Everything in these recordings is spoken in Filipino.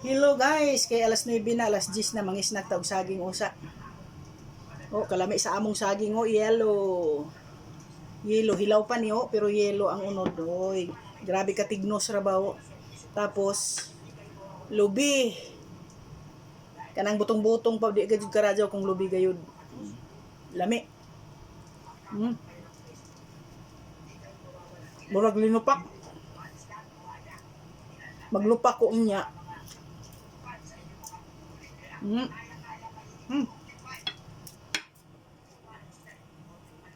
Hello guys, kay alas 9 na, alas 10 na mangisnak tawag saging usa. Oh, kalami sa among saging oh, yellow. Yellow, hilaw pa niyo, pero yellow ang unod. Oy, grabe ka tignos ra ba oh. Tapos lubi. Kanang butong-butong pa di gajud karadyaw kung lubi gayud. Lami. Hmm. Murag linupak. Maglupak ko unya. Hmm. Hmm.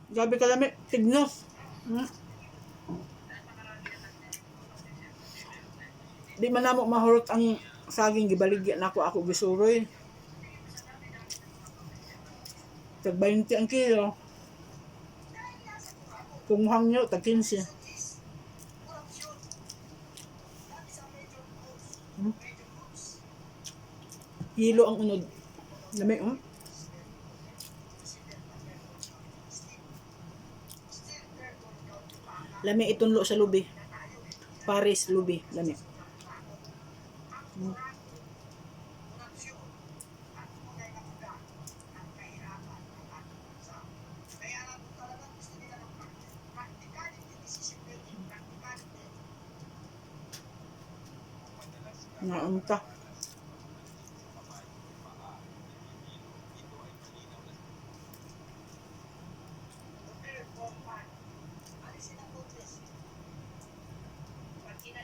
Grabe ka lami. Tignos. Hmm. Di man namo mahurot ang saging gibaligya na ako ako gisuroy. Tag 20 ang kilo. Kung hangyo, tag 15. Hmm. Hilo ang unod. Lami, um. Lami itunlo sa lubi. Paris lubi, lami. Hmm. Naunta.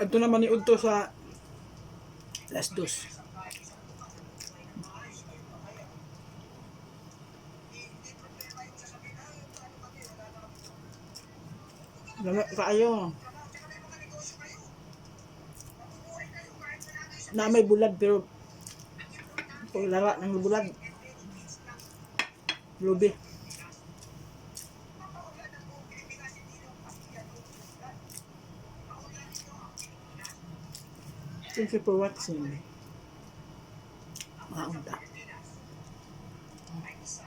Ito naman ni Udto sa last dos. Dami kaayo. Na may bulad pero pag lara ng bulad. Ruby. Thank you for watching. Maunda. Thanks.